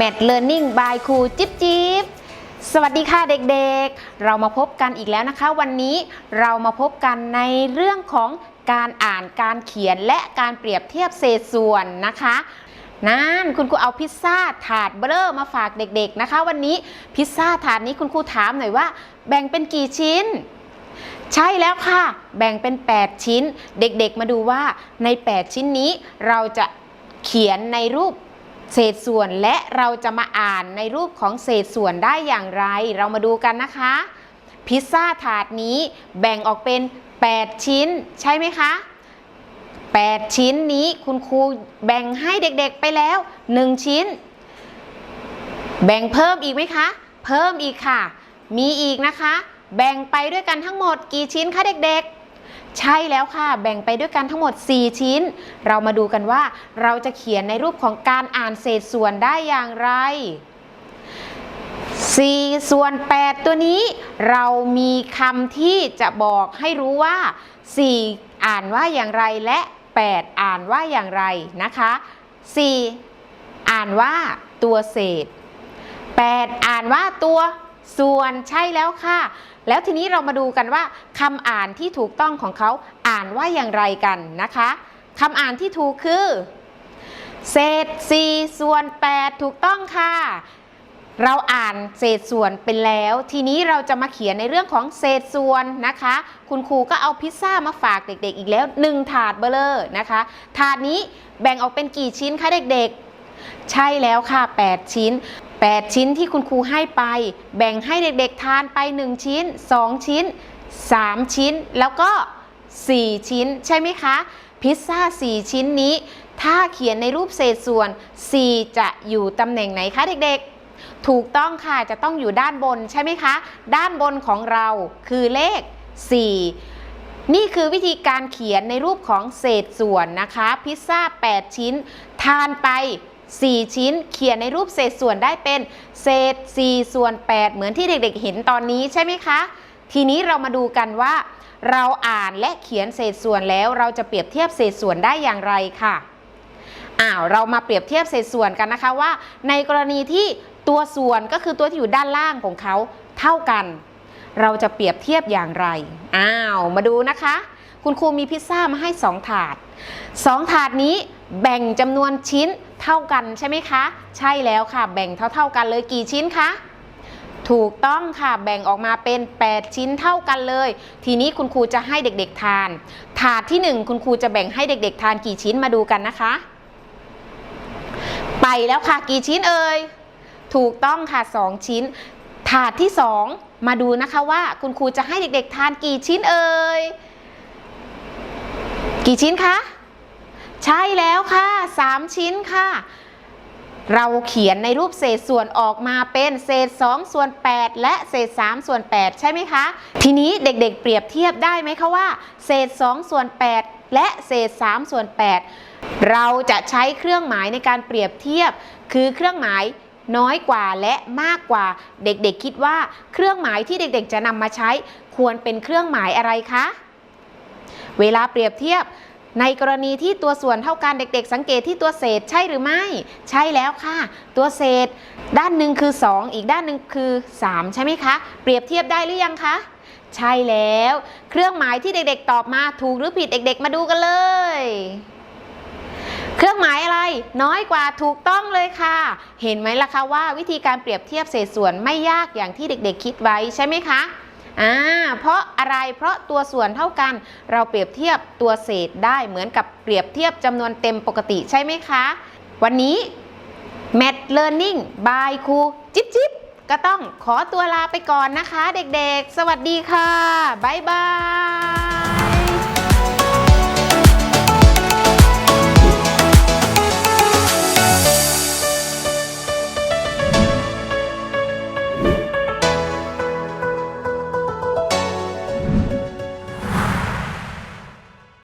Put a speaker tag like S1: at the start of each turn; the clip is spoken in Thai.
S1: Mad Learning by ครูจิ๊บจิ๊บสวัสดีค่ะเด็กๆ เรามาพบกันอีกแล้วนะคะ วันนี้เรามาพบกันในเรื่องของการอ่านการเขียนและการเปรียบเทียบเศษส่วนนะคะนั่นคุณครูเอาพิซซ่าถาดเบลอมาฝากเด็กๆนะคะ วันนี้พิซซ่าถาดนี้คุณครูถามหน่อยว่า แบ่งเป็นกี่ชิ้น ใช่แล้วค่ะ แบ่งเป็น 8 ชิ้น เด็กๆมาดูว่าใน 8 ชิ้นนี้เราจะเขียนในรูป เศษส่วนและเราจะมาอ่านในรูปของเศษส่วนได้อย่างไร เรามาดูกันนะคะ พิซซ่าถาดนี้แบ่งออกเป็น 8 ชิ้น ใช่ไหมคะ 8 ชิ้นนี้คุณครูแบ่งให้เด็กๆไปแล้ว 1 ชิ้น แบ่งเพิ่มอีกไหมคะ เพิ่มอีกค่ะ มีอีกนะคะ แบ่งไปด้วยกันทั้งหมดกี่ชิ้นคะเด็กๆ ใช่แล้วค่ะ แบ่งไปด้วยกันทั้งหมด 4 ชิ้น เรามาดูกันว่าเราจะเขียนในรูปของการอ่านเศษส่วนได้อย่างไร 4 ส่วน 8 ตัวนี้ เรามีคำที่จะบอกให้รู้ว่า 4 อ่านว่าอย่างไรและ 8 อ่านว่าอย่างไรนะคะ 4 อ่านว่าตัวเศษ 8 อ่านว่าตัว ส่วนใช่แล้วค่ะ แล้วทีนี้เรามาดูกันว่าคำอ่านที่ถูกต้องของเขาอ่านว่าอย่างไรกันนะคะคำอ่านที่ถูกคือ เศษ 4 ส่วน 8 ถูกต้องค่ะ เราอ่านเศษส่วนเป็นแล้ว ทีนี้เราจะมาเขียนในเรื่องของเศษส่วนนะคะ คุณครูก็เอาพิซซ่ามาฝากเด็กๆ อีกแล้ว 1 ถาดเบลเลอร์นะคะ ถาดนี้แบ่งออกเป็นกี่ชิ้นคะเด็กๆ ใช่แล้วค่ะ 8 ชิ้น 8 ชิ้นที่คุณครูให้ไป แบ่งให้เด็กๆทานไป 1 ชิ้น 2 ชิ้น 3 ชิ้น แล้วก็ 4 ชิ้นใช่ไหมคะ พิซซ่า 4 ชิ้นนี้ ถ้าเขียนในรูปเศษส่วน 4 จะอยู่ตำแหน่งไหนคะเด็กๆ ถูกต้องค่ะจะต้องอยู่ด้านบนใช่ไหมคะ ด้านบนของเราคือเลข 4นี่คือวิธีการเขียนในรูปของเศษส่วนนะคะ พิซซ่า 8 ชิ้น ทานไป 4 ชิ้นเขียนในรูปเศษส่วนได้เป็นเศษ 4 ส่วน 8 เหมือนที่เด็กๆ เห็นตอนนี้ใช่ไหมคะ ทีนี้เรามาดูกันว่า เราอ่านและเขียนเศษส่วนแล้วเราจะเปรียบเทียบเศษส่วนได้อย่างไรค่ะอ้าวเรามาเปรียบเทียบเศษส่วนกันนะคะว่า ในกรณีที่ตัวส่วนก็คือตัวที่อยู่ด้านล่างของเขาเท่ากัน เราจะเปรียบเทียบอย่างไรอ้าวมาดูนะคะ คุณครูมีพิซซ่ามาให้ 2 ถาด 2 ถาดนี้แบ่งจำนวนชิ้น เท่ากันใช่ไหมคะ ใช่แล้วค่ะ แบ่งเท่าๆกันเลยกี่ชิ้นคะถูกต้องค่ะแบ่งออกมาเป็น 8 ชิ้นเท่ากันเลย ทีนี้คุณครูจะให้เด็กๆทาน ถาดที่ 1 คุณครูจะแบ่งให้เด็ก ๆ ทานกี่ชิ้นมาดูกันนะคะ ไปแล้วค่ะกี่ชิ้นเอ่ยถูกต้องค่ะ 2 ชิ้น ถาดที่ 2 มาดูนะคะว่าคุณครูจะให้เด็กๆทานกี่ชิ้นเอ่ยกี่ชิ้นคะ ใช่แล้วค่ะ 3 ชิ้นค่ะ เราเขียนในรูปเศษส่วนออกมาเป็นเศษ2ส่วน8และเศษ3ส่วน8ใช่ไหมคะ ทีนี้เด็กๆเปรียบเทียบได้ไหมคะว่า เศษ2ส่วน8และเศษ3ส่วน8เราจะใช้เครื่องหมายในการเปรียบเทียบ คือเครื่องหมายน้อยกว่าและมากกว่าเด็กๆคิดว่า เครื่องหมายที่เด็กๆ จะนำมาใช้ควรเป็นเครื่องหมายอะไรคะ เวลาเปรียบเทียบ ในกรณีที่ตัวส่วนเท่ากันเด็กๆ สังเกตที่ตัวเศษใช่หรือไม่ ใช่แล้วค่ะ ตัวเศษ ด้านหนึ่งคือ 2 อีกด้านหนึ่งคือ 3 ใช่ไหมคะ เปรียบเทียบได้หรือยังคะใช่แล้ว เครื่องหมายที่เด็กๆ ตอบมาถูกหรือผิดเด็ก ๆ มาดูกันเลย เครื่องหมายอะไร น้อยกว่าถูกต้องเลยค่ะ เห็นไหมล่ะคะว่าวิธีการเปรียบเทียบเศษส่วนไม่ยากอย่างที่เด็ก ๆ คิดไว้ใช่ไหมคะ อ่าเพราะอะไรเพราะตัวส่วนเท่ากัน เราเปรียบเทียบตัวเศษได้เหมือนกับเปรียบเทียบจำนวนเต็มปกติใช่ไหมคะ วันนี้ Mad Learning by ครูจิ๊บจิ๊บก็ต้องขอตัวลาไปก่อนนะคะ เด็กๆ สวัสดีค่ะ บ๊ายบาย